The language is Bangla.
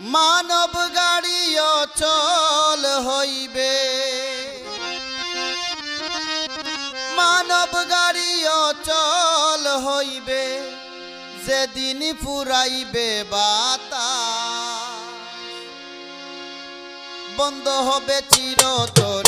মানব গাড়ি চল হইবে। মানব গাড়ি চল হইবে যেদিন ফুরাইবে বাতা বন্ধ হবে চিরতর